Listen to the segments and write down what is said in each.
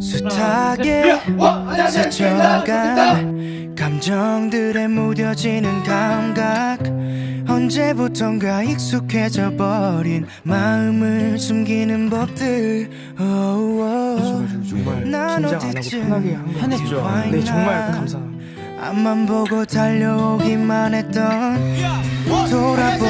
숱하게 스쳐간 감정들에 무뎌지는 감각. 언제부턴가 익숙해져 버린 마음을 숨기는 법들. oh. 정말 난 어디쯤 편했죠. 네 정말 감사합니다. 앞만 보고 달려오기만 했던 돌아보는 것도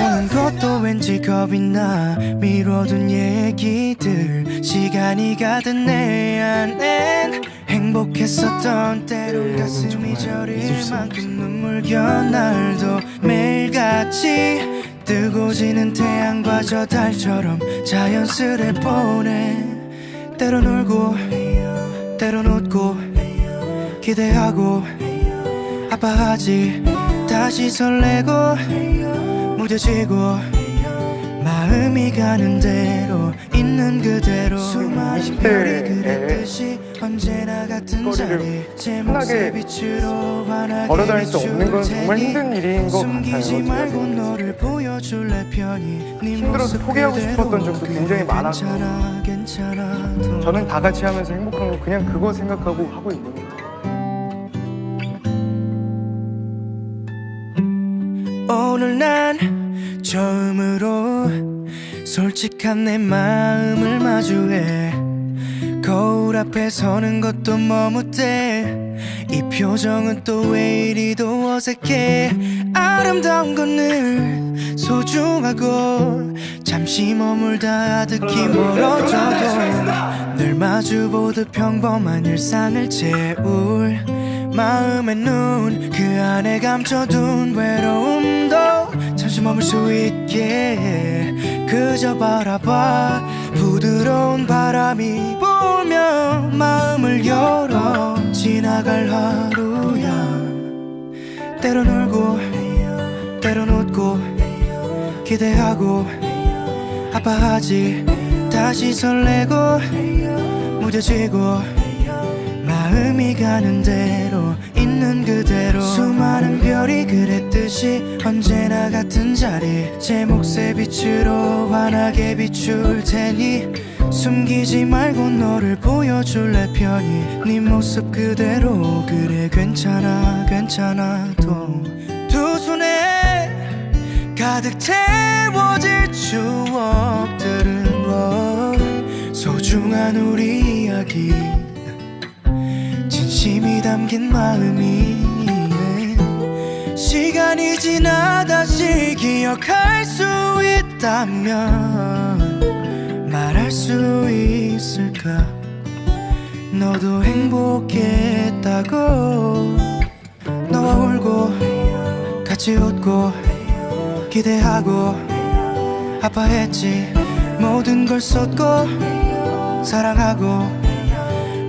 왠지 겁이 나 미뤄둔 얘기들 시간이 가든 내 안엔 행복했었던 때론 가슴이 정말 저릴 만큼 눈물겨 날도 매일같이 뜨고 지는 태양과 저 달처럼 자연스레 보내. 때론 울고 때론 웃고 기대하고 아파하지. 다시 설레고 무뎌지고 마음이 가는 대로 있는 그대로 수많은 20대 별이 그랬듯이 언제나 같은 자리 제 몫의 빛으로 걸어다닐 수 없는 건 정말 힘든 일인 것 같아요. 말고 너를 보여줄래 편히 네 힘들어서 모습 포기하고. 싶었던 적도 굉장히 괜찮아 저는 다 같이 하면서 행복한 거 그냥 그거 생각하고 하고 있는 거예요. 오늘 난 처음으로 솔직한 내 마음을 마주해 거울 앞에 서는 것도 머뭇대 이 표정은 또 왜 이리도 어색해. 아름다운 건 늘 소중하고 잠시 머물다 아득히 멀어져도 늘 마주보듯 평범한 일상을 채울 마음의 눈 그 안에 감춰둔 외로움도 잠시 머물 수 있게 그저 바라봐. 부드러운 바람이 불며 마음을 열어. 지나갈 하루야. 때론 울고 때론 웃고 기대하고. 아파하지 다시 설레고 무뎌지고. 마음이 가는 대로 있는 그대로. 수많은 별이 그랬듯이 언제 나 같은 자리 제 몫의 빛으로 환하게 비출 테니. 숨기지 말고 너를 보여줄래 편히. 네 모습 그대로 그래 괜찮아 괜찮아도 두 손에 가득 채워질 추억들은 뭐 소중한 우리 이야기. 진심이 담긴 마음이 시간이 지나 다시 기억할 수 있다면 말할 수 있을까? 너도 행복했다고 너와 울고 같이 웃고 기대하고 아파했지. 모든 걸 쏟고 사랑하고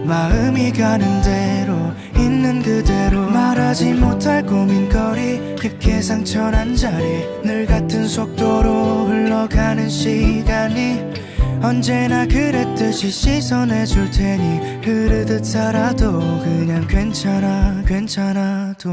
마음이 가는 대로 있는 그대로 말하지 못할 고민거리 깊게 상처난 자리 늘 같은 속도로 흘러가는 시간이 언제나 그랬듯이 씻어내 줄 테니 흐르듯 살아도 그냥 괜찮아 괜찮아도